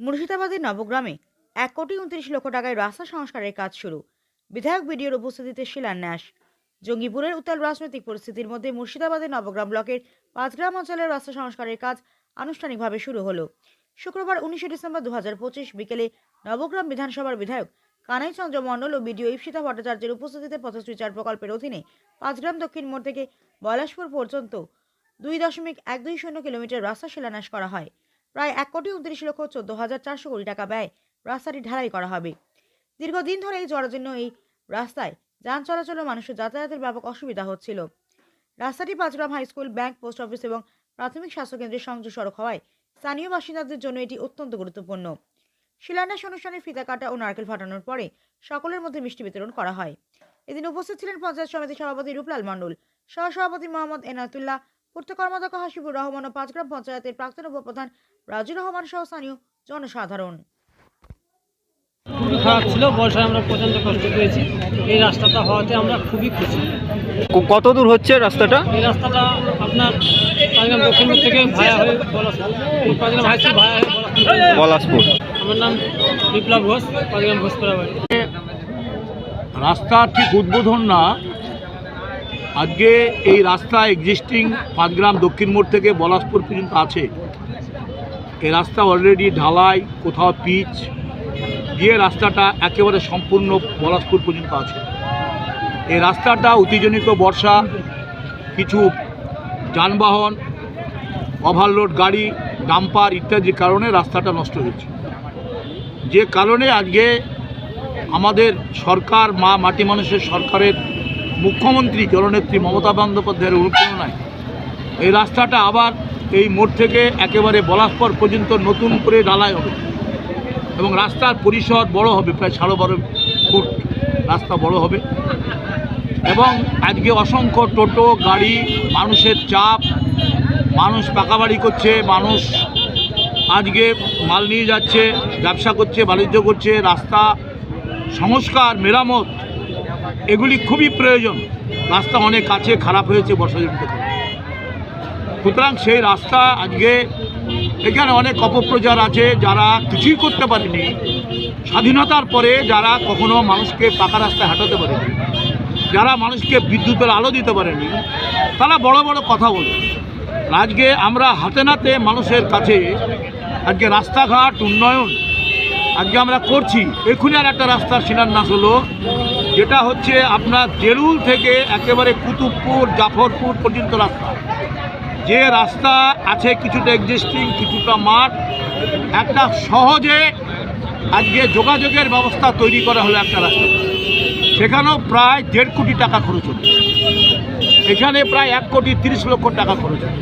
মুর্শিদাবাদের নবগ্রামে এক কোটি উনত্রিশ লক্ষ টাকায় রাস্তা সংস্কারের কাজ শুরু। বিধায়ক বিডিওর উপস্থিতিতে শিলান্যাস। জঙ্গিপুরের উত্তাল রাজনৈতিক পরিস্থিতির মধ্যে মুর্শিদাবাদের নবগ্রাম ব্লকের পাঁচগ্রাম অঞ্চলের রাস্তা সংস্কারের কাজ আনুষ্ঠানিকভাবে শুরু হলো। শুক্রবার উনিশে ডিসেম্বর দু হাজার পঁচিশ বিকেলে নবগ্রাম বিধানসভার বিধায়ক কানাই চন্দ্র মণ্ডল ও বিডিও ইপসিতা ভট্টাচার্যের উপস্থিতিতে পথশ্রী চার প্রকল্পের অধীনে পাঁচগ্রাম দক্ষিণ মোড় থেকে বয়লাসপুর পর্যন্ত দুই দশমিক এক দুই শূন্য কিলোমিটার রাস্তা শিলান্যাস করা হয়। প্রায় এক কোটি উনত্রিশ লক্ষ চোদ্দ হাজার চারশো কোটি টাকা ব্যয় রাস্তাটি ঢালাই করা হবে। দীর্ঘদিন ধরে এই জন্য এই রাস্তায় যান চলাচল ও মানুষের যাতায়াতের ব্যাপক অসুবিধা হচ্ছিল। রাস্তাটি Panchgram high school, bank, post office এবং প্রাথমিক স্বাস্থ্যকেন্দ্রের সংযোগ সড়ক হওয়ায় স্থানীয় বাসিন্দাদের জন্য এটি অত্যন্ত গুরুত্বপূর্ণ। শিলান্যাস অনুষ্ঠানে ফিতা কাটা ও নারকেল ফাটানোর পরে সকলের মধ্যে মিষ্টি বিতরণ করা হয়। এদিন উপস্থিত ছিলেন পঞ্চায়েত সমিতি সভাপতি রূপলাল মণ্ডল, সহসভাপতি মোহাম্মদ এনায়তুল্লাহ পূর্ত কর্মাধ্যক্ষ হাসিবুর রহমান ও পাঁচগ্রাম পঞ্চায়েতের প্রাক্তন উপপ্রধান রাজুর রহমান সহ স্থানীয় জনসাধারণ। খুবই খারাপ ছিল বর্ষায় আমরা প্রচণ্ড কষ্ট পেয়েছি। এই রাস্তাটা হওয়াতে আমরা খুবই খুশি। কত দূর হচ্ছে রাস্তাটা? এই রাস্তাটা আপনার পাঁচগ্রাম দক্ষিণ থেকে ভায়া হয়ে Balaspur Panchgram high school via হয়ে বলাসপুর পলাশপুর। আমার নাম বিপ্লব ঘোষ পাঁচগ্রাম ঘোষপাড়া বাড়ি। রাস্তা ঠিক উদ্বোধন না আজকে এই রাস্তা এক্সিস্টিং পাঁচগ্রাম দক্ষিণ মোড় থেকে বলাসপুর পর্যন্ত আছে। এই রাস্তা অলরেডি ঢালাই, কোথাও পিচ, দিয়ে রাস্তাটা একেবারে সম্পূর্ণ বলাসপুর পর্যন্ত আছে। এই রাস্তাটা অতিজনিত বর্ষা, কিছু যানবাহন ওভারলোড গাড়ি ডাম্পার ইত্যাদির কারণে রাস্তাটা নষ্ট হয়েছে। যে কারণে আজকে আমাদের সরকার, মা মাটি মানুষের সরকারের মুখ্যমন্ত্রী, জননেত্রী মমতা বন্দ্যোপাধ্যায়ের অনুপ্রেরণায়। এই রাস্তাটা আবার এই মোড় থেকে একেবারে বলাসপর পর্যন্ত নতুন করে ডালাই হবে। এবং রাস্তার পরিসর বড় হবে, প্রায় সাড়ে বারো ফুট রাস্তা বড় হবে। এবং আজকে অসংখ্য টোটো, গাড়ি, মানুষের চাপ, মানুষ পাকা বাড়ি করছে, মানুষ আজকে মাল নিয়ে যাচ্ছে, ব্যবসা করছে, বাণিজ্য করছে, রাস্তা সংস্কার, মেরামত এগুলি খুবই প্রয়োজন। রাস্তা অনেক কাছে খারাপ হয়েছে বর্ষাজনিত। সুতরাং সেই রাস্তা আজকে এখানে অনেক অপপ্রচার আছে, যারা কিছুই করতে পারেনি। স্বাধীনতার পরে যারা কখনো মানুষকে পাকা রাস্তায় হাঁটাতে পারেনি, যারা মানুষকে বিদ্যুতের আলো দিতে পারেনি, তারা বড় বড় কথা বলে। আজকে আমরা হাতে নাতে মানুষের কাছে আজকে রাস্তাঘাট উন্নয়ন আজকে আমরা করছি। এক্ষুনি আর একটা রাস্তার শিলান্যাস হলো যেটা হচ্ছে আপনার জেরুল থেকে একেবারে কুতুবপুর, জাফরপুর পর্যন্ত রাস্তা। যে রাস্তা আছে কিছুটা এক্সিস্টিং কিছুটা মাঠ। একটা সহজে আজকে যোগাযোগের ব্যবস্থা তৈরি করা হলো একটা রাস্তা। সেখানেও প্রায় দেড় কোটি টাকা খরচ হবে এখানে প্রায় এক কোটি তিরিশ লক্ষ টাকা খরচ হবে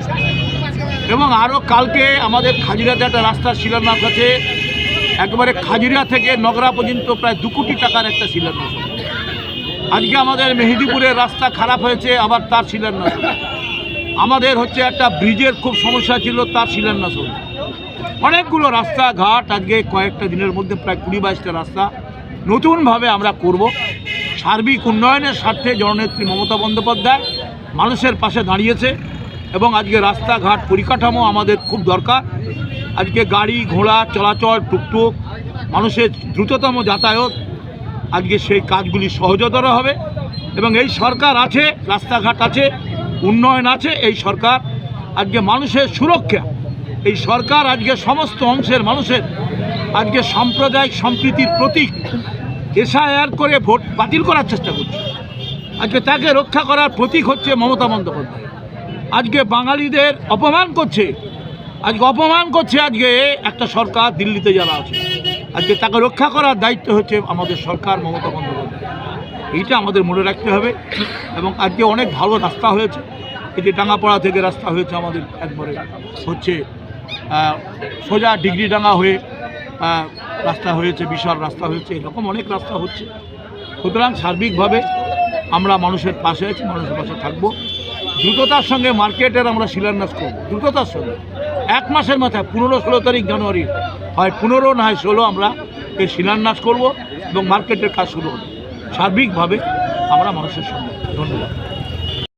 এবং আরও কালকে আমাদের খাজিরাতে একটা রাস্তার শিলান্যাস আছে। একবারে খাজিরা থেকে নগরা পর্যন্ত প্রায় দু কোটি টাকার একটা শিলান্যাস। আজকে আমাদের মেহেদিপুরের রাস্তা খারাপ হয়েছে, আবার তার শিলান্যাস। আমাদের হচ্ছে একটা ব্রিজের খুব সমস্যা ছিল, তার শিলান্যাস হবে অনেকগুলো রাস্তাঘাট আজকে কয়েকটা দিনের মধ্যে প্রায় কুড়ি বাইশটা রাস্তা নতুনভাবে আমরা করব। সার্বিক উন্নয়নের স্বার্থে জননেত্রী মমতা বন্দ্যোপাধ্যায় মানুষের পাশে দাঁড়িয়েছে এবং আজকে রাস্তাঘাট পরিকাঠামো আমাদের খুব দরকার। আজকে গাড়ি, ঘোড়া, চলাচল, টুকটুক, মানুষের দ্রুততম যাতায়াত আজকে সেই কাজগুলি সহজতর হবে এবং এই সরকার আছে, রাস্তাঘাট আছে, উন্নয়ন আছে, এই সরকার আজকে মানুষের সুরক্ষা, এই সরকার আজকে সমস্ত অংশের মানুষের আজকে সাম্প্রদায়িক সম্প্রীতির প্রতীক, এসআইআর করে ভোট বাতিল করার চেষ্টা করছে। আজকে তাকে রক্ষা করার প্রতীক হচ্ছে মমতা বন্দ্যোপাধ্যায়। আজকে বাঙালিদের অপমান করছে, আজকে অপমান করছে আজকে একটা সরকার দিল্লিতে যারা আছে। আজকে তাকে রক্ষা করার দায়িত্ব হচ্ছে আমাদের সরকার মমতা বন্দ্যোপাধ্যায়। এইটা আমাদের মনে রাখতে হবে এবং আজকে অনেক ভালো রাস্তা হয়েছে। এই যে থেকে রাস্তা হয়েছে আমাদের একবারে হচ্ছে সোজা ডিগ্রিডাঙ্গা হয়ে রাস্তা হয়েছে, বিশাল রাস্তা হয়েছে, এরকম অনেক রাস্তা হচ্ছে। সুতরাং সার্বিকভাবে আমরা মানুষের পাশে আছি, মানুষের পাশে থাকব। দ্রুততার সঙ্গে মার্কেটের আমরা শিলান্যাস করব, দ্রুততার সঙ্গে। এক মাসের মাথায়, পনেরো ষোলো তারিখ জানুয়ারি হয় পনেরো, না হয় ষোলো, আমরা এই শিলান্যাস করব এবং মার্কেটের কাজ শুরু হবে। সার্বিকভাবে আমরা মানুষের সঙ্গে ধন্যবাদ।